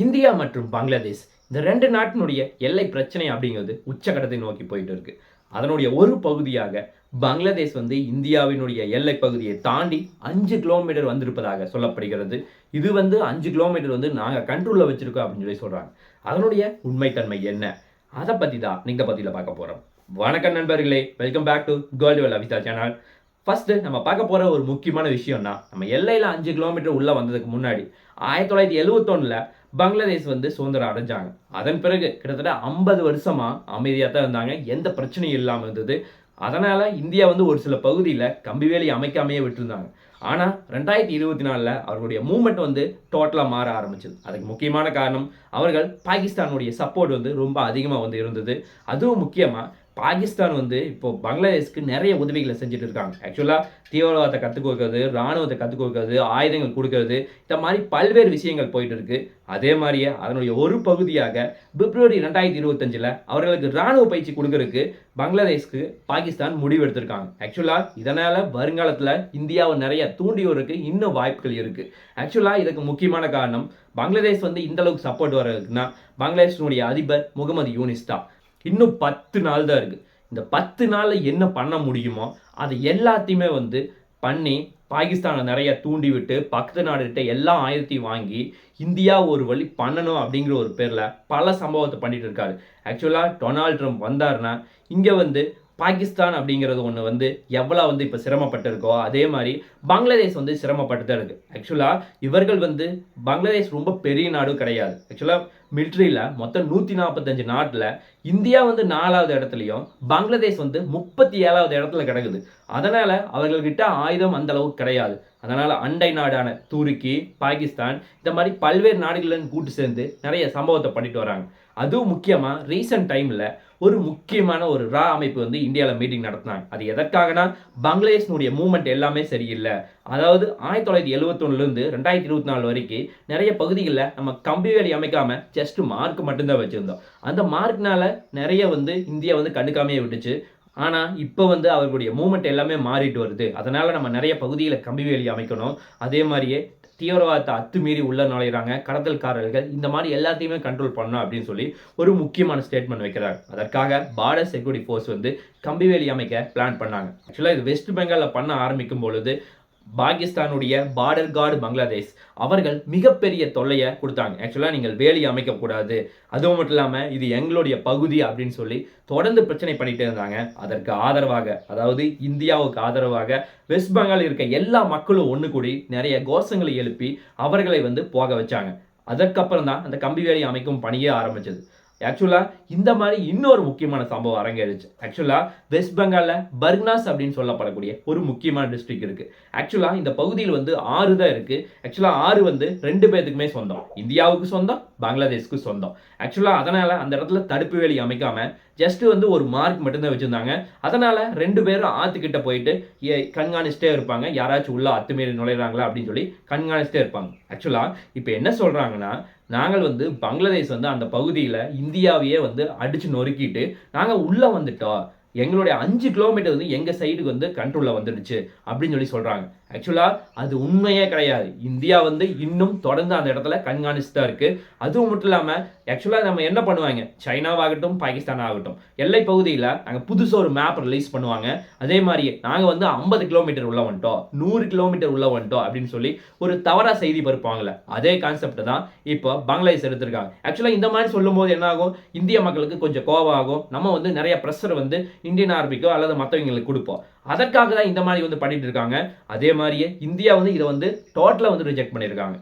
India மற்றும் பங்களாதேஷ் இந்த ரெண்டு நாட்டினுடைய எல்லை பிரச்சனை அப்படிங்கிறது உச்சகட்டத்தை நோக்கி போயிட்டு இருக்கு. அதனுடைய ஒரு பகுதியாக பங்களாதேஷ் வந்து இந்தியாவினுடைய எல்லை பகுதியை தாண்டி அஞ்சு கிலோமீட்டர் வந்திருப்பதாக சொல்லப்படுகிறது. இது வந்து அஞ்சு கிலோமீட்டர் வந்து நாங்கள் கண்ட்ரோலில் வச்சுருக்கோம் அப்படின்னு சொல்லி சொல்கிறாங்க அதனுடைய உண்மைத்தன்மை என்ன? அதை பற்றி தான் நீங்கள் பற்றியில் பார்க்க போகிறோம் வணக்கம் நண்பர்களே welcome back to girl well Abitha channel first நம்ம பார்க்க போகிற ஒரு முக்கியமான விஷயம்னா நம்ம எல்லையில் அஞ்சு கிலோமீட்டர் உள்ளே வந்ததுக்கு முன்னாடி ஆயிரத்தி தொள்ளாயிரத்தி எழுவத்தொன்னுல பங்களாதேஷ் வந்து சுதந்திரம் அடைஞ்சாங்க. அதன் பிறகு கிட்டத்தட்ட ஐம்பது வருஷமாக அமைதியாக தான் இருந்தாங்க. எந்த பிரச்சனையும் இல்லாமல் இருந்தது. அதனால் இந்தியா வந்து ஒரு சில பகுதியில் கம்பி வேலி அமைக்காமையே விட்டுருந்தாங்க. ஆனால் ரெண்டாயிரத்தி இருபத்தி நாலில் அவர்களுடைய மூமெண்ட் வந்து டோட்டலாக மாற ஆரம்பிச்சது. அதுக்கு முக்கியமான காரணம் அவர்கள் பாகிஸ்தானுடைய சப்போர்ட் வந்து ரொம்ப அதிகமாக வந்து இருந்தது. அதுவும் முக்கியமாக பாகிஸ்தான் வந்து இப்போ பங்களாதேஷ்க்கு நிறைய உதவிகளை செஞ்சுட்டு இருக்காங்க ஆக்சுவலாக தீவிரவாதத்தை கற்றுக் கொடுக்கறது ராணுவத்தை கற்றுக் கொடுக்கறது ஆயுதங்கள் கொடுக்கறது இந்த மாதிரி பல்வேறு விஷயங்கள் போயிட்டு இருக்கு அதே மாதிரியே அதனுடைய ஒரு பகுதியாக பிப்ரவரி ரெண்டாயிரத்தி இருபத்தஞ்சில் அவர்களுக்கு ராணுவ பயிற்சி கொடுக்கறதுக்கு பங்களாதேஷ்க்கு பாகிஸ்தான் முடிவெடுத்திருக்காங்க. ஆக்சுவலாக இதனால் வருங்காலத்தில் இந்தியாவை நிறைய தூண்டி இன்னும் வாய்ப்புகள் இருக்கு. ஆக்சுவலாக இதுக்கு முக்கியமான காரணம் பங்களாதேஷ் வந்து இந்த அளவுக்கு சப்போர்ட் வர்றதுக்குன்னா பங்களாதேஷினுடைய அதிபர் முகமது யூனிஸ் தான். இன்னும் பத்து நாள் தான் இருக்குது இந்த பத்து நாளில் என்ன பண்ண முடியுமோ அதை எல்லாத்தையுமே வந்து பண்ணி பாகிஸ்தானை நிறைய தூண்டி விட்டு பக்கத்து நாடுகிட்ட எல்லா ஆயுதத்தையும் வாங்கி இந்தியா ஒரு வழி பண்ணணும் அப்படிங்கிற ஒரு பேரில் பல சம்பவத்தை பண்ணிட்டு இருக்காரு. ஆக்சுவலாக டொனால்ட் ட்ரம்ப் வந்தாருன்னா இங்கே வந்து பாகிஸ்தான் அப்படிங்கிறது ஒன்று வந்து எவ்வளோ வந்து இப்போ சிரமப்பட்டிருக்கோ அதே மாதிரி பங்களாதேஷ் வந்து சிரமப்பட்டு தான் இருக்குது ஆக்சுவலாக இவர்கள் வந்து பங்களாதேஷ் ரொம்ப பெரிய நாடும் கிடையாது. ஆக்சுவலாக மிலிட்ரியில் மொத்தம் நூற்றி நாற்பத்தஞ்சு நாட்டில் இந்தியா வந்து நாலாவது இடத்துலையும் பங்களாதேஷ் வந்து முப்பத்தி ஏழாவது இடத்துல கிடக்குது. அதனால் அவர்கள்கிட்ட ஆயுதம் அந்த அளவுக்கு கிடையாது. அதனால் அண்டை நாடான துருக்கி பாகிஸ்தான் இந்த மாதிரி பல்வேறு நாடுகளில் கூட்டு சேர்ந்து நிறைய சம்பவத்தை பண்ணிட்டு வராங்க. அதுவும் முக்கியமாக ரீசெண்ட் டைமில் ஒரு முக்கியமான ஒரு ரா அமைப்பு வந்து இந்தியாவில் மீட்டிங் நடத்தினாங்க. அது எதற்காகனா பங்களாதேஷனுடைய மூவ்மெண்ட் எல்லாமே சரியில்லை. அதாவது ஆயிரத்தி தொள்ளாயிரத்தி எழுபத்தொன்னுலேருந்து ரெண்டாயிரத்தி இருபத்தி நாலு வரைக்கும் நிறைய பகுதிகளில் நம்ம கம்பி வேலி அமைக்காமல் ஜஸ்ட் மார்க் மட்டும்தான் வச்சுருந்தோம். அந்த மார்க்னால நிறைய வந்து இந்தியா வந்து கண்டுக்காமையே விட்டுச்சு. ஆனால் இப்போ வந்து அவர்களுடைய மூமெண்ட் எல்லாமே மாறிட்டு வருது. அதனால் நம்ம நிறைய பகுதியில் கம்பி வேலி அமைக்கணும். அதே மாதிரியே தீவிரவாதத்தை அத்துமீறி உள்ள நுழையிறாங்க. கடத்தல்காரர்கள் இந்த மாதிரி எல்லாத்தையுமே கண்ட்ரோல் பண்ணணும் அப்படின்னு சொல்லி ஒரு முக்கியமான ஸ்டேட்மெண்ட் வைக்கிறாங்க அதற்காக பார்டர் செக்யூரிட்டி ஃபோர்ஸ் வந்து கம்பிவேலி அமைக்க பிளான் பண்ணாங்க. ஆக்சுவலாக இது வெஸ்ட் பெங்காலில் பண்ண ஆரம்பிக்கும் பொழுது பாகிஸ்தானுடைய பார்டர் கார்டு பங்களாதேஷ் அவர்கள் மிகப்பெரிய தொல்லையை கொடுத்தாங்க. ஆக்சுவலாக நீங்கள் வேலி அமைக்கக்கூடாது. அதுவும் மட்டும் இல்லாமல் இது எங்களுடைய பகுதி அப்படின்னு சொல்லி தொடர்ந்து பிரச்சனை பண்ணிட்டு இருந்தாங்க. அதற்கு ஆதரவாக அதாவது இந்தியாவுக்கு ஆதரவாக வெஸ்ட் பெங்கால் இருக்க எல்லா மக்களும் ஒன்று கூடி நிறைய கோஷங்களை எழுப்பி அவர்களை வந்து போக வச்சாங்க. அதற்கப்புறம் தான் அந்த கம்பி வேலி அமைக்கும் பணியே ஆரம்பிச்சது. ஆக்சுவலாக இந்த மாதிரி இன்னொரு முக்கியமான சம்பவம் அரங்கேறிச்சு. ஆக்சுவலாக வெஸ்ட் பெங்காலில் பர்க்னாஸ் அப்படின்னு சொல்லப்படக்கூடிய ஒரு முக்கியமான டிஸ்ட்ரிக்ட் இருக்குது ஆக்சுவலாக இந்த பகுதியில் வந்து ஆறு தான் இருக்குது ஆக்சுவலாக ஆறு வந்து ரெண்டு பேர்த்துக்குமே சொந்தம். இந்தியாவுக்கு சொந்தம் பங்களாதேஷ்க்கு சொந்தம். ஆக்சுவலாக அதனால் அந்த இடத்துல தடுப்பு வேலி அமைக்காம ஜஸ்ட் வந்து ஒரு மார்க் மட்டும்தான் வச்சுருந்தாங்க. அதனால் ரெண்டு பேரும் ஆற்றுக்கிட்ட போயிட்டு ஏ- கண்காணிச்சிட்டே இருப்பாங்க. யாராச்சும் உள்ள அத்துமீறி நுழையிறாங்களா அப்படின்னு சொல்லி கண்காணிச்சிட்டே இருப்பாங்க. ஆக்சுவலாக இப்போ என்ன சொல்கிறாங்கன்னா நாங்கள் வந்து பங்களாதேஷ் வந்து அந்த பகுதியில் இந்தியாவையே வந்து அடித்து நொறுக்கிட்டு நாங்கள் உள்ளே வந்துட்டோம். எங்களுடைய அஞ்சு கிலோமீட்டர் வந்து எங்கள் சைடுக்கு வந்து கண்ட்ரோலில் வந்துடுச்சு அப்படின்னு சொல்லி சொல்கிறாங்க ஆக்சுவலாக அது உண்மையே கிடையாது. இந்தியா வந்து இன்னும் தொடர்ந்து அந்த இடத்துல கண்காணிச்சு தான் இருக்குது அதுவும் மட்டும் இல்லாமல் ஆக்சுவலாக நம்ம என்ன பண்ணுவாங்க? சைனாவாகட்டும் பாகிஸ்தான் ஆகட்டும் எல்லை பகுதியில் நாங்கள் புதுசாக ஒரு மேப் ரிலீஸ் பண்ணுவாங்க. அதே மாதிரியே நாங்கள் வந்து ஐம்பது கிலோமீட்டர் உள்ள வந்துட்டோம். நூறு கிலோமீட்டர் உள்ள வந்துட்டோம் அப்படின்னு சொல்லி ஒரு தவறாக செய்தி பருப்பாங்களே அதே கான்செப்ட் தான் இப்போ பங்களாதேஷ் எடுத்திருக்காங்க. ஆக்சுவலாக இந்த மாதிரி சொல்லும்போது என்ன ஆகும் இந்திய மக்களுக்கு கொஞ்சம் கோவம் ஆகும் நம்ம வந்து நிறைய ப்ரெஷர் வந்து இந்தியன் ஆர்மிக்கோ அல்லது மற்றவங்களுக்கு கொடுப்போம். அதற்காக தான் இந்த மாதிரி வந்து பண்ணிட்டு இருக்காங்க. அதே மாதிரியே இந்தியா வந்து இதை வந்து டோட்டலாக வந்து ரிஜெக்ட் பண்ணியிருக்காங்க.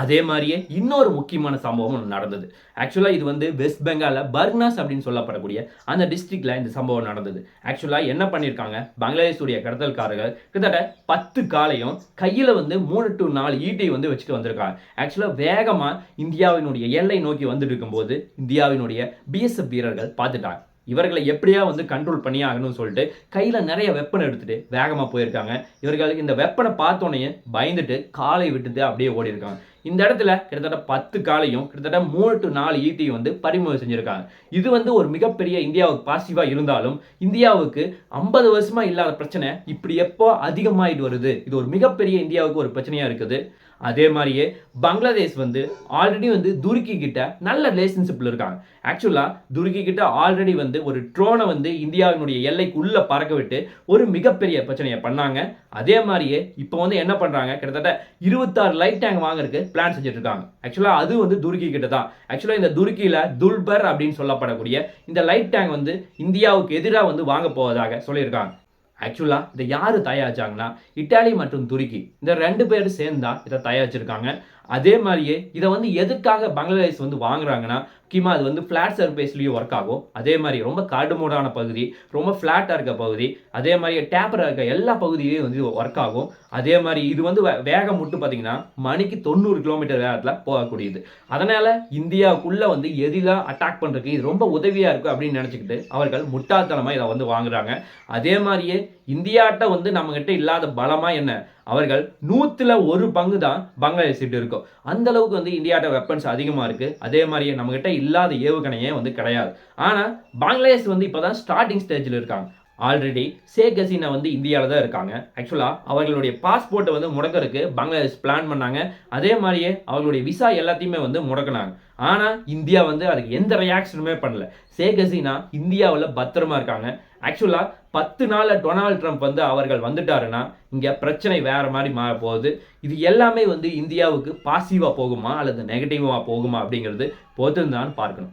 அதே மாதிரியே இன்னொரு முக்கியமான சம்பவம் நடந்தது. ஆக்சுவலாக இது வந்து வெஸ்ட் பெங்காலில் பர்னாஸ் அப்படின்னு சொல்லப்படக்கூடிய அந்த டிஸ்ட்ரிக்டில் இந்த சம்பவம் நடந்தது. ஆக்சுவலாக என்ன பண்ணியிருக்காங்க? பங்களாதேஷுடைய கடத்தல்காரர்கள் கிட்டத்தட்ட பத்து காலையும் கையில் வந்து மூணு டு நாலு ஈட்டை வந்து வச்சுட்டு வந்திருக்காங்க. ஆக்சுவலாக வேகமாக இந்தியாவினுடைய எல்லை நோக்கி வந்துட்டு இருக்கும்போது இந்தியாவினுடைய பிஎஸ்எஃப் வீரர்கள் பார்த்துட்டாங்க. இவர்களை எப்படியா வந்து கண்ட்ரோல் பண்ணி ஆகணும்னு சொல்லிட்டு கையில் நிறைய வெப்பனை எடுத்துகிட்டு வேகமாக போயிருக்காங்க. இவர்கள் இந்த வெப்பனை பார்த்தோன்னே பயந்துட்டு காலை விட்டுட்டு அப்படியே ஓடி இருக்காங்க இந்த இடத்துல கிட்டத்தட்ட பத்து காலையும் கிட்டத்தட்ட மூணு டு நாலு ஈட்டியும் வந்து பறிமுதல் செஞ்சுருக்காங்க. இது வந்து ஒரு மிகப்பெரிய இந்தியாவுக்கு பாசிட்டிவாக இருந்தாலும் இந்தியாவுக்கு ஐம்பது வருஷமாக இல்லாத பிரச்சனை இப்படி எப்போ அதிகமாகிட்டு வருது? இது ஒரு மிகப்பெரிய இந்தியாவுக்கு ஒரு பிரச்சனையாக இருக்குது. அதே மாதிரியே பங்களாதேஷ் வந்து ஆல்ரெடி வந்து துருக்கி கிட்ட நல்ல ரிலேஷன்ஷிப்பில் இருக்காங்க. ஆக்சுவலாக துருக்கி கிட்ட ஆல்ரெடி வந்து ஒரு ட்ரோனை வந்து இந்தியாவினுடைய எல்லைக்குள்ள பறக்க விட்டு ஒரு மிகப்பெரிய பிரச்சனையை பண்ணாங்க. அதே மாதிரியே இப்போ வந்து என்ன பண்ணுறாங்க கிட்டத்தட்ட இருபத்தாறு லைட் டேங்க் வாங்குறதுக்கு பிளான் செஞ்சுட்டு இருக்காங்க. ஆக்சுவலாக அது வந்து துருக்கி கிட்ட தான். ஆக்சுவலாக இந்த துருக்கியில் துல்பர் அப்படின்னு சொல்லப்படக்கூடிய இந்த லைட் டேங்க் வந்து இந்தியாவுக்கு எதிராக வந்து வாங்க போவதாக சொல்லியிருக்காங்க. ஆக்சுவலாக இதை யார் தயாரிச்சாங்கன்னா இட்டாலி மற்றும் துருக்கி. இந்த ரெண்டு பேரும் சேர்ந்து தான் இதை தயாரிச்சிருக்காங்க. அதே மாதிரியே இதை வந்து எதுக்காக பங்களாதேஷ் வந்து வாங்குறாங்கன்னா முக்கியமாக அது வந்து ஃப்ளாட் சர்ஃபேஸ்லேயும் ஒர்க் ஆகும். அதே மாதிரி ரொம்ப காடுமூடான பகுதி ரொம்ப ஃப்ளாட்டாக இருக்க பகுதி அதே மாதிரி டேப்பராக இருக்க எல்லா பகுதியிலையும் வந்து ஒர்க் ஆகும். அதே மாதிரி இது வந்து வே- வேகம் மட்டும் பார்த்தீங்கன்னா மணிக்கு தொண்ணூறு கிலோமீட்டர் வேகத்தில் போகக்கூடியது. அதனால் இந்தியாவுக்குள்ளே வந்து எதிராக அட்டாக் பண்ணுறதுக்கு இது ரொம்ப உதவியாக இருக்கும் அப்படின்னு நினச்சிக்கிட்டு அவர்கள் முட்டாள்தனமாக இதை வந்து வாங்குறாங்க. அதே மாதிரியே இந்தியாட்ட வந்து நம்மக்கிட்ட இல்லாத பலமாக என்ன? அவர்கள் நூற்றில் ஒரு பங்கு தான் பங்களாதேஷ் இருக்கும் அந்த அளவுக்கு வந்து இந்தியாட்ட வெப்பன்ஸ் அதிகமாக இருக்குது அதே மாதிரியே நம்மகிட்ட இல்லாத ஏவுகணையே வந்து கிடையாது. ஆனால் பங்களாதேஷ் வந்து இப்போ தான் ஸ்டார்டிங் ஸ்டேஜில் இருக்காங்க. ஆல்ரெடி ஷேக் ஹசீனா வந்து இந்தியாவில் தான் இருக்காங்க. ஆக்சுவலாக அவர்களுடைய பாஸ்போர்ட்டை வந்து முடக்கிறதுக்கு பங்களாதேஷ் பிளான் பண்ணாங்க. அதே மாதிரியே அவர்களுடைய விசா எல்லாத்தையுமே வந்து முடக்கினாங்க. ஆனால் இந்தியா வந்து அதுக்கு எந்த ரியாக்ஷனுமே பண்ணல. ஷேக் ஹசீனா இந்தியாவில் பத்திரமா இருக்காங்க. ஆக்சுவலாக பத்து நாளில் டொனால்ட் ட்ரம்ப் வந்து அவர்கள் வந்துட்டாருன்னா இங்கே பிரச்சனை வேறு மாதிரி மாற போகுது. இது எல்லாமே வந்து இந்தியாவுக்கு பாசிட்டிவாக போகுமா அல்லது நெகட்டிவாக போகுமா அப்படிங்கிறது பொறுத்துதான் பார்க்கணும்.